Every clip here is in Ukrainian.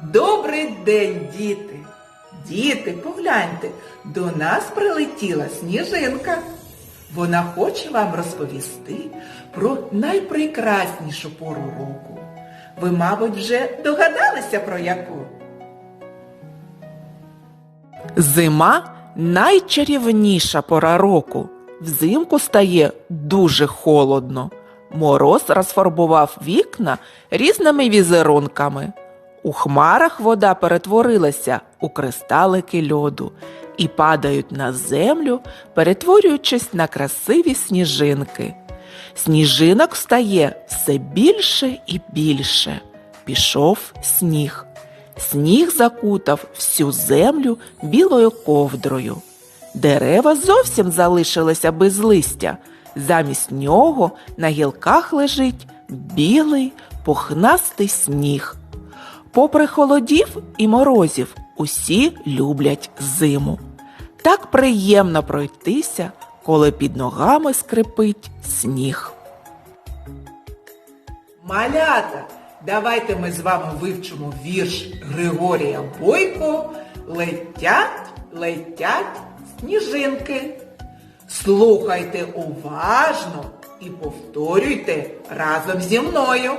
Добрий день, діти! Діти, погляньте, до нас прилетіла сніжинка. Вона хоче вам розповісти про найпрекраснішу пору року. Ви, мабуть, вже догадалися про яку? Зима найчарівніша пора року. Взимку стає дуже холодно. Мороз розфарбував вікна різними візерунками. У хмарах вода перетворилася у кристалики льоду і падають на землю, перетворюючись на красиві сніжинки. Сніжинок стає все більше і більше. Пішов сніг. Сніг закутав всю землю білою ковдрою. Дерева зовсім залишилися без листя. Замість нього на гілках лежить білий пухнастий сніг. Попри холодів і морозів, усі люблять зиму. Так приємно пройтися, коли під ногами скрипить сніг. Малята, давайте ми з вами вивчимо вірш Григорія Бойко Летять, летять сніжинки. Слухайте уважно і повторюйте разом зі мною.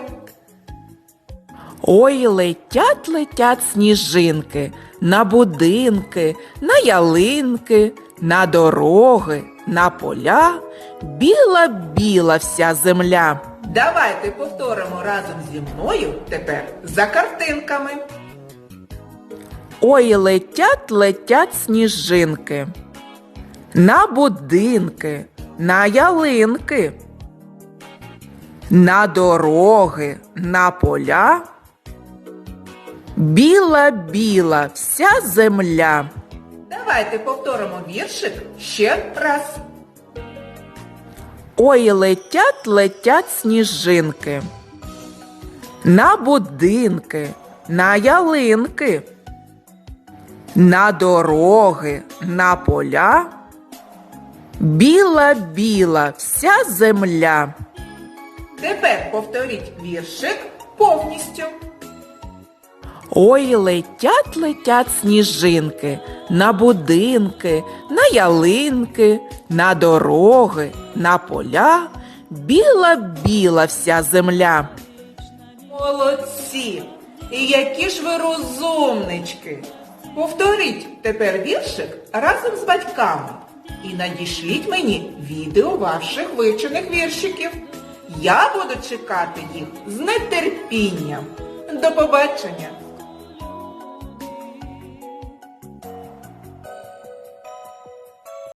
Ой, летять, летять сніжинки на будинки, на ялинки, на дороги, на поля. Біла, біла вся земля. Давайте повторимо разом зі мною тепер за картинками. Ой, летять, летять сніжинки. На будинки, на ялинки, на дороги, на поля. Біла, біла вся земля. Давайте повторимо віршик ще раз. Ой, летять, летять сніжинки. На будинки, на ялинки, на дороги, на поля. Біла, біла вся земля. Тепер повторіть віршик повністю. Ой, летять, летять сніжинки на будинки, на ялинки, на дороги, на поля. Біла, біла вся земля. Молодці! І які ж ви розумнички! Повторіть тепер віршик разом з батьками і надішліть мені відео ваших вивчених віршиків. Я буду чекати їх з нетерпінням. До побачення!